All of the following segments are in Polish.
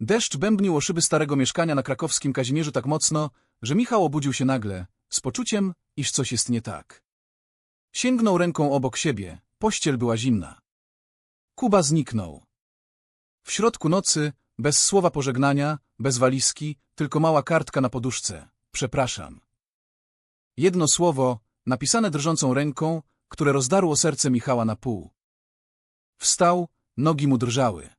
Deszcz bębnił o szyby starego mieszkania na krakowskim Kazimierzu tak mocno, że Michał obudził się nagle, z poczuciem, iż coś jest nie tak. Sięgnął ręką obok siebie, pościel była zimna. Kuba zniknął. W środku nocy, bez słowa pożegnania, bez walizki, tylko mała kartka na poduszce. Przepraszam. Jedno słowo, napisane drżącą ręką, które rozdarło serce Michała na pół. Wstał, nogi mu drżały.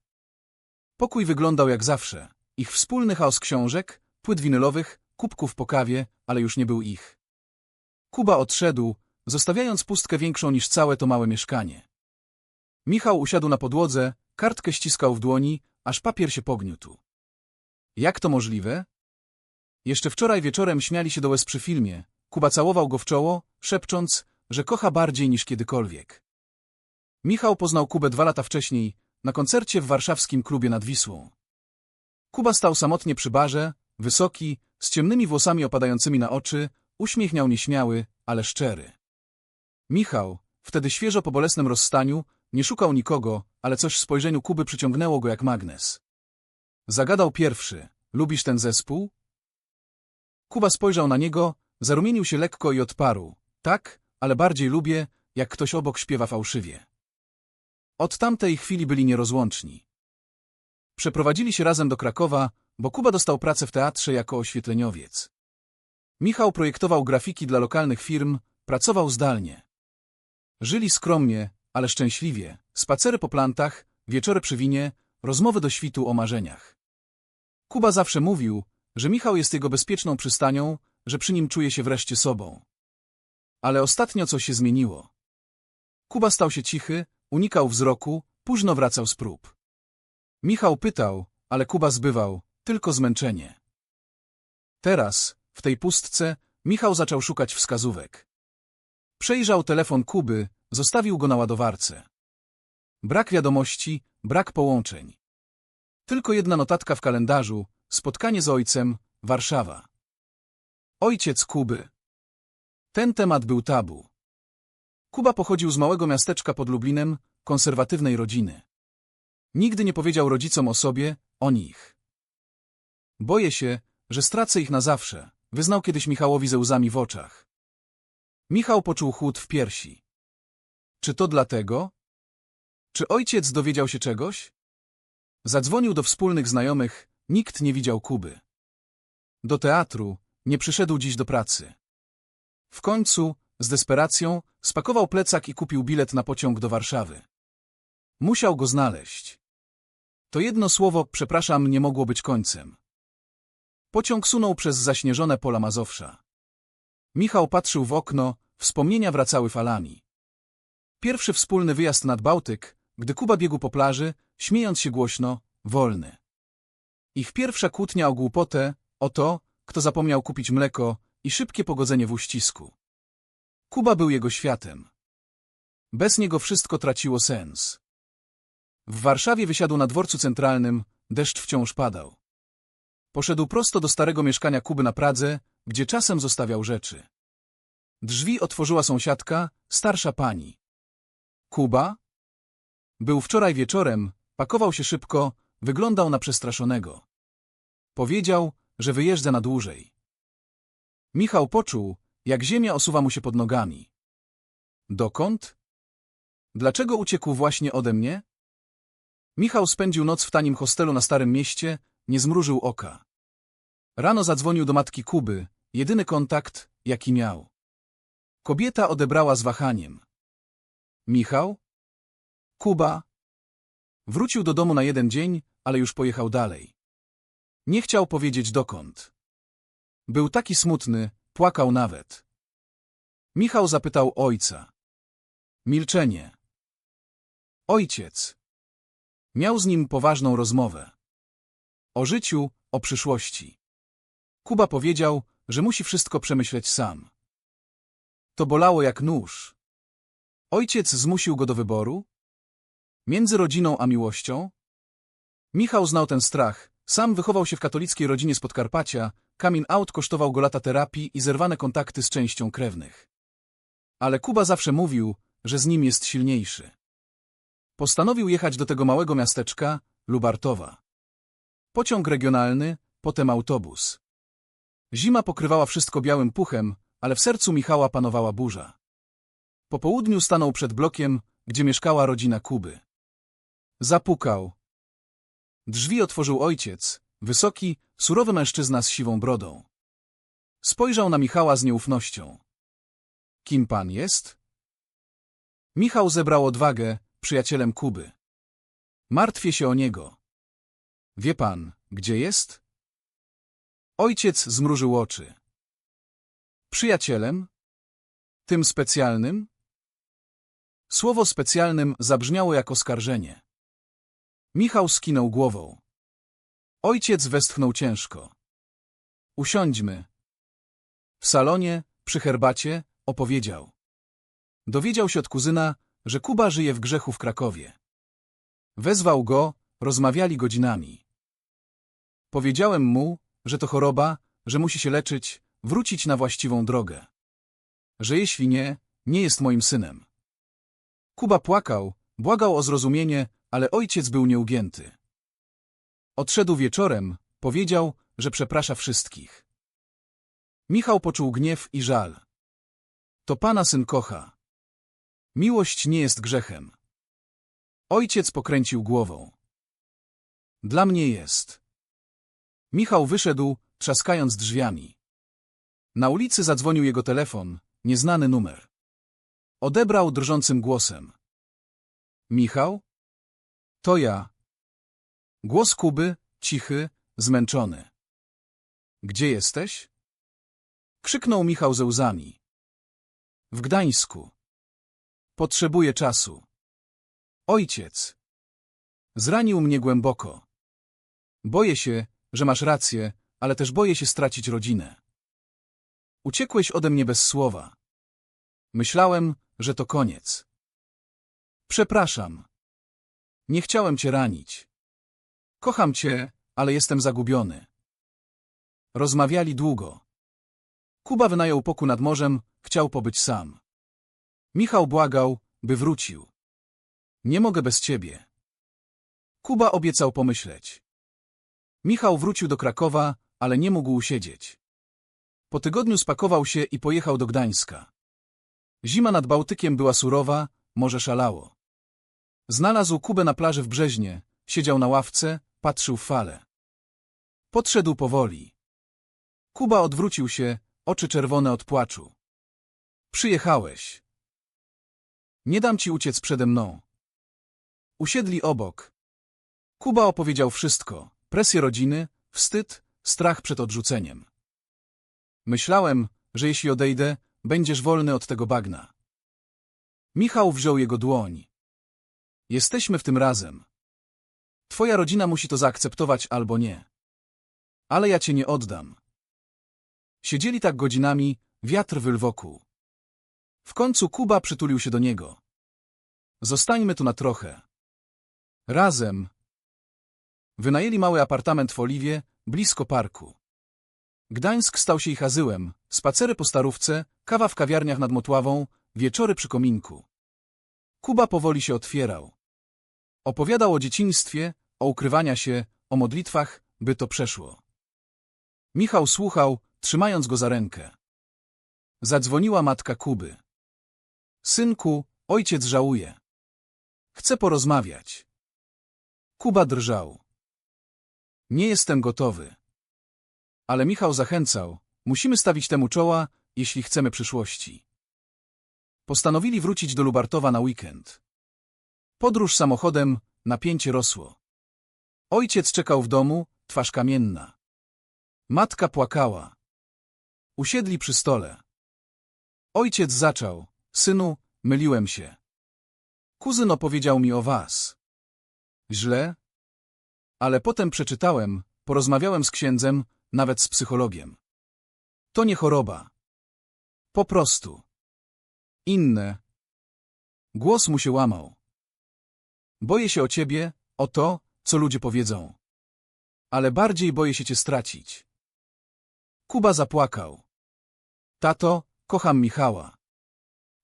Pokój wyglądał jak zawsze. Ich wspólny chaos książek, płyt winylowych, kubków po kawie, ale już nie był ich. Kuba odszedł, zostawiając pustkę większą niż całe to małe mieszkanie. Michał usiadł na podłodze, kartkę ściskał w dłoni, aż papier się pogniótł. Jak to możliwe? Jeszcze wczoraj wieczorem śmiali się do łez przy filmie. Kuba całował go w czoło, szepcząc, że kocha bardziej niż kiedykolwiek. Michał poznał Kubę dwa lata wcześniej, na koncercie w warszawskim klubie nad Wisłą. Kuba stał samotnie przy barze, wysoki, z ciemnymi włosami opadającymi na oczy, uśmiech miał nieśmiały, ale szczery. Michał, wtedy świeżo po bolesnym rozstaniu, nie szukał nikogo, ale coś w spojrzeniu Kuby przyciągnęło go jak magnes. Zagadał pierwszy. Lubisz ten zespół? Kuba spojrzał na niego, zarumienił się lekko i odparł. Tak, ale bardziej lubię, jak ktoś obok śpiewa fałszywie. Od tamtej chwili byli nierozłączni. Przeprowadzili się razem do Krakowa, bo Kuba dostał pracę w teatrze jako oświetleniowiec. Michał projektował grafiki dla lokalnych firm, pracował zdalnie. Żyli skromnie, ale szczęśliwie, spacery po plantach, wieczory przy winie, rozmowy do świtu o marzeniach. Kuba zawsze mówił, że Michał jest jego bezpieczną przystanią, że przy nim czuje się wreszcie sobą. Ale ostatnio coś się zmieniło. Kuba stał się cichy, unikał wzroku, późno wracał z prób. Michał pytał, ale Kuba zbywał, tylko zmęczenie. Teraz, w tej pustce, Michał zaczął szukać wskazówek. Przejrzał telefon Kuby, zostawił go na ładowarce. Brak wiadomości, brak połączeń. Tylko jedna notatka w kalendarzu, spotkanie z ojcem, Warszawa. Ojciec Kuby. Ten temat był tabu. Kuba pochodził z małego miasteczka pod Lublinem, konserwatywnej rodziny. Nigdy nie powiedział rodzicom o sobie, o nich. Boję się, że stracę ich na zawsze, wyznał kiedyś Michałowi ze łzami w oczach. Michał poczuł chłód w piersi. Czy to dlatego? Czy ojciec dowiedział się czegoś? Zadzwonił do wspólnych znajomych, nikt nie widział Kuby. Do teatru, nie przyszedł dziś do pracy. W końcu, z desperacją, spakował plecak i kupił bilet na pociąg do Warszawy. Musiał go znaleźć. To jedno słowo, przepraszam, nie mogło być końcem. Pociąg sunął przez zaśnieżone pola Mazowsza. Michał patrzył w okno, wspomnienia wracały falami. Pierwszy wspólny wyjazd nad Bałtyk, gdy Kuba biegł po plaży, śmiejąc się głośno, wolny. Ich pierwsza kłótnia o głupotę, o to, kto zapomniał kupić mleko i szybkie pogodzenie w uścisku. Kuba był jego światem. Bez niego wszystko traciło sens. W Warszawie wysiadł na dworcu centralnym, deszcz wciąż padał. Poszedł prosto do starego mieszkania Kuby na Pradze, gdzie czasem zostawiał rzeczy. Drzwi otworzyła sąsiadka, starsza pani. Kuba? Był wczoraj wieczorem, pakował się szybko, wyglądał na przestraszonego. Powiedział, że wyjeżdża na dłużej. Michał poczuł, jak ziemia osuwa mu się pod nogami. Dokąd? Dlaczego uciekł właśnie ode mnie? Michał spędził noc w tanim hostelu na Starym Mieście, nie zmrużył oka. Rano zadzwonił do matki Kuby, jedyny kontakt, jaki miał. Kobieta odebrała z wahaniem. Michał? Kuba? Wrócił do domu na jeden dzień, ale już pojechał dalej. Nie chciał powiedzieć dokąd. Był taki smutny, płakał nawet. Michał zapytał ojca. Milczenie. Ojciec. Miał z nim poważną rozmowę. O życiu, o przyszłości. Kuba powiedział, że musi wszystko przemyśleć sam. To bolało jak nóż. Ojciec zmusił go do wyboru? Między rodziną a miłością? Michał znał ten strach. Sam wychował się w katolickiej rodzinie z Podkarpacia, Kamin out kosztował go lata terapii i zerwane kontakty z częścią krewnych. Ale Kuba zawsze mówił, że z nim jest silniejszy. Postanowił jechać do tego małego miasteczka, Lubartowa. Pociąg regionalny, potem autobus. Zima pokrywała wszystko białym puchem, ale w sercu Michała panowała burza. Po południu stanął przed blokiem, gdzie mieszkała rodzina Kuby. Zapukał. Drzwi otworzył ojciec, wysoki, surowy mężczyzna z siwą brodą. Spojrzał na Michała z nieufnością. Kim pan jest? Michał zebrał odwagę, przyjacielem Kuby. Martwię się o niego. Wie pan, gdzie jest? Ojciec zmrużył oczy. Przyjacielem? Tym specjalnym? Słowo specjalnym zabrzmiało jak oskarżenie. Michał skinął głową. Ojciec westchnął ciężko. Usiądźmy. W salonie, przy herbacie, opowiedział. Dowiedział się od kuzyna, że Kuba żyje w grzechu w Krakowie. Wezwał go, rozmawiali godzinami. Powiedziałem mu, że to choroba, że musi się leczyć, wrócić na właściwą drogę. Że jeśli nie, nie jest moim synem. Kuba płakał, błagał o zrozumienie, ale ojciec był nieugięty. Odszedł wieczorem, powiedział, że przeprasza wszystkich. Michał poczuł gniew i żal. To pana syn kocha. Miłość nie jest grzechem. Ojciec pokręcił głową. Dla mnie jest. Michał wyszedł, trzaskając drzwiami. Na ulicy zadzwonił jego telefon, nieznany numer. Odebrał drżącym głosem. Michał? To ja. Głos Kuby, cichy, zmęczony. Gdzie jesteś? Krzyknął Michał ze łzami. W Gdańsku. Potrzebuję czasu. Ojciec. Zranił mnie głęboko. Boję się, że masz rację, ale też boję się stracić rodzinę. Uciekłeś ode mnie bez słowa. Myślałem, że to koniec. Przepraszam. Nie chciałem cię ranić. Kocham cię, ale jestem zagubiony. Rozmawiali długo. Kuba wynajął pokój nad morzem, chciał pobyć sam. Michał błagał, by wrócił. Nie mogę bez ciebie. Kuba obiecał pomyśleć. Michał wrócił do Krakowa, ale nie mógł usiedzieć. Po tygodniu spakował się i pojechał do Gdańska. Zima nad Bałtykiem była surowa, morze szalało. Znalazł Kubę na plaży w Brzeźnie, siedział na ławce, patrzył w fale. Podszedł powoli. Kuba odwrócił się, oczy czerwone od płaczu. Przyjechałeś. Nie dam ci uciec przede mną. Usiedli obok. Kuba opowiedział wszystko. Presję rodziny, wstyd, strach przed odrzuceniem. Myślałem, że jeśli odejdę, będziesz wolny od tego bagna. Michał wziął jego dłoń. Jesteśmy w tym razem. Twoja rodzina musi to zaakceptować albo nie. Ale ja cię nie oddam. Siedzieli tak godzinami, wiatr wyl wokół. W końcu Kuba przytulił się do niego. Zostańmy tu na trochę. Razem. Wynajęli mały apartament w Oliwie, blisko parku. Gdańsk stał się ich azyłem, spacery po starówce, kawa w kawiarniach nad Motławą, wieczory przy kominku. Kuba powoli się otwierał. Opowiadał o dzieciństwie, o ukrywania się, o modlitwach, by to przeszło. Michał słuchał, trzymając go za rękę. Zadzwoniła matka Kuby. Synku, ojciec żałuje. Chcę porozmawiać. Kuba drżał. Nie jestem gotowy. Ale Michał zachęcał. Musimy stawić temu czoła, jeśli chcemy przyszłości. Postanowili wrócić do Lubartowa na weekend. Podróż samochodem, napięcie rosło. Ojciec czekał w domu, twarz kamienna. Matka płakała. Usiedli przy stole. Ojciec zaczął. Synu, myliłem się. Kuzyn opowiedział mi o was. Źle? Ale potem przeczytałem, porozmawiałem z księdzem, nawet z psychologiem. To nie choroba. Po prostu. Inne. Głos mu się łamał. Boję się o ciebie, o to, co ludzie powiedzą. Ale bardziej boję się cię stracić. Kuba zapłakał. Tato, kocham Michała.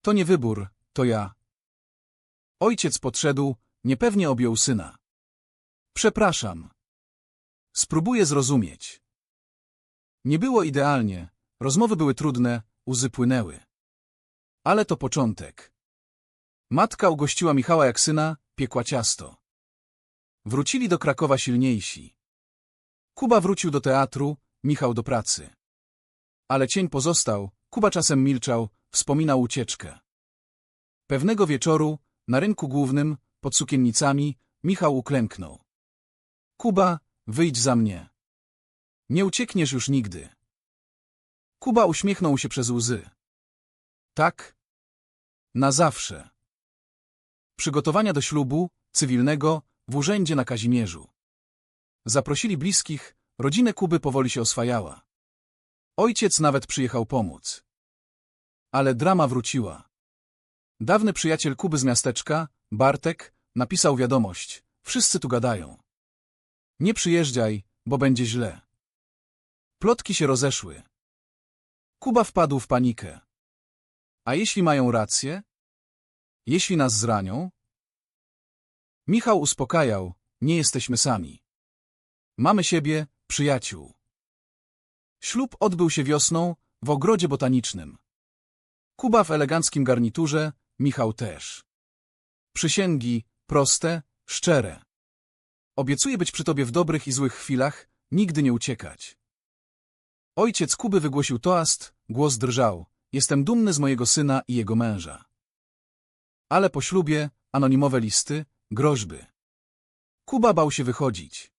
To nie wybór, to ja. Ojciec podszedł, niepewnie objął syna. Przepraszam. Spróbuję zrozumieć. Nie było idealnie, rozmowy były trudne, łzy płynęły. Ale to początek. Matka ugościła Michała jak syna, piekła ciasto. Wrócili do Krakowa silniejsi. Kuba wrócił do teatru, Michał do pracy. Ale cień pozostał, Kuba czasem milczał, wspominał ucieczkę. Pewnego wieczoru, na rynku głównym, pod sukiennicami, Michał uklęknął. Kuba, wyjdź za mnie. Nie uciekniesz już nigdy. Kuba uśmiechnął się przez łzy. Tak? Na zawsze. Przygotowania do ślubu, cywilnego, w urzędzie na Kazimierzu. Zaprosili bliskich, rodzinę Kuby powoli się oswajała. Ojciec nawet przyjechał pomóc. Ale drama wróciła. Dawny przyjaciel Kuby z miasteczka, Bartek, napisał wiadomość. Wszyscy tu gadają. Nie przyjeżdżaj, bo będzie źle. Plotki się rozeszły. Kuba wpadł w panikę. A jeśli mają rację? Jeśli nas zranią? Michał uspokajał, nie jesteśmy sami. Mamy siebie, przyjaciół. Ślub odbył się wiosną, w ogrodzie botanicznym. Kuba w eleganckim garniturze, Michał też. Przysięgi, proste, szczere. Obiecuję być przy tobie w dobrych i złych chwilach, nigdy nie uciekać. Ojciec Kuby wygłosił toast, głos drżał. Jestem dumny z mojego syna i jego męża. Ale po ślubie, anonimowe listy, groźby. Kuba bał się wychodzić.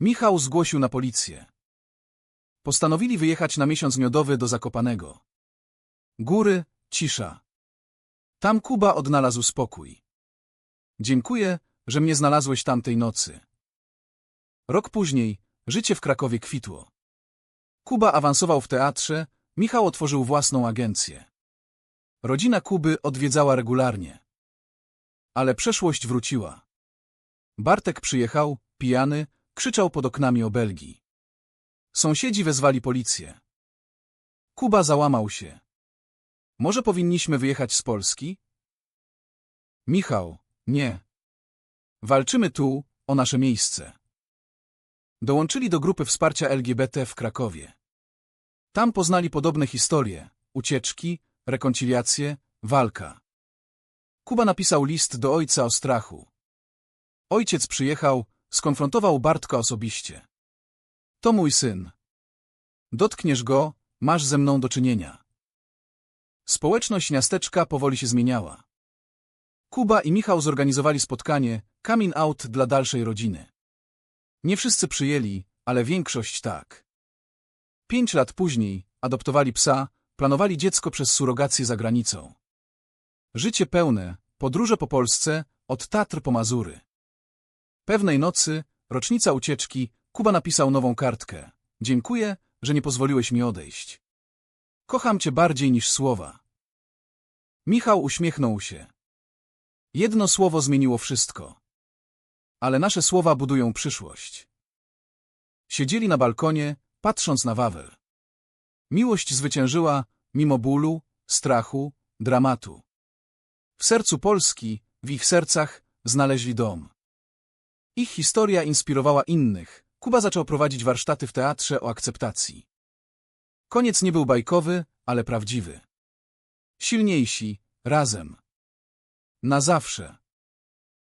Michał zgłosił na policję. Postanowili wyjechać na miesiąc miodowy do Zakopanego. Góry, cisza. Tam Kuba odnalazł spokój. Dziękuję, że mnie znalazłeś tamtej nocy. Rok później życie w Krakowie kwitło. Kuba awansował w teatrze, Michał otworzył własną agencję. Rodzina Kuby odwiedzała regularnie. Ale przeszłość wróciła. Bartek przyjechał, pijany, krzyczał pod oknami o Belgii. Sąsiedzi wezwali policję. Kuba załamał się. Może powinniśmy wyjechać z Polski? Michał, nie. Walczymy tu, o nasze miejsce. Dołączyli do grupy wsparcia LGBT w Krakowie. Tam poznali podobne historie, ucieczki, rekonciliacje, walka. Kuba napisał list do ojca o strachu. Ojciec przyjechał, skonfrontował Bartka osobiście. To mój syn. Dotkniesz go, masz ze mną do czynienia. Społeczność miasteczka powoli się zmieniała. Kuba i Michał zorganizowali spotkanie, coming out dla dalszej rodziny. Nie wszyscy przyjęli, ale większość tak. Pięć lat później adoptowali psa, planowali dziecko przez surrogację za granicą. Życie pełne, podróże po Polsce, od Tatr po Mazury. Pewnej nocy, rocznica ucieczki, Kuba napisał nową kartkę. Dziękuję, że nie pozwoliłeś mi odejść. Kocham cię bardziej niż słowa. Michał uśmiechnął się. Jedno słowo zmieniło wszystko. Ale nasze słowa budują przyszłość. Siedzieli na balkonie, patrząc na Wawel. Miłość zwyciężyła, mimo bólu, strachu, dramatu. W sercu Polski, w ich sercach, znaleźli dom. Ich historia inspirowała innych. Kuba zaczął prowadzić warsztaty w teatrze o akceptacji. Koniec nie był bajkowy, ale prawdziwy. Silniejsi, razem. Na zawsze.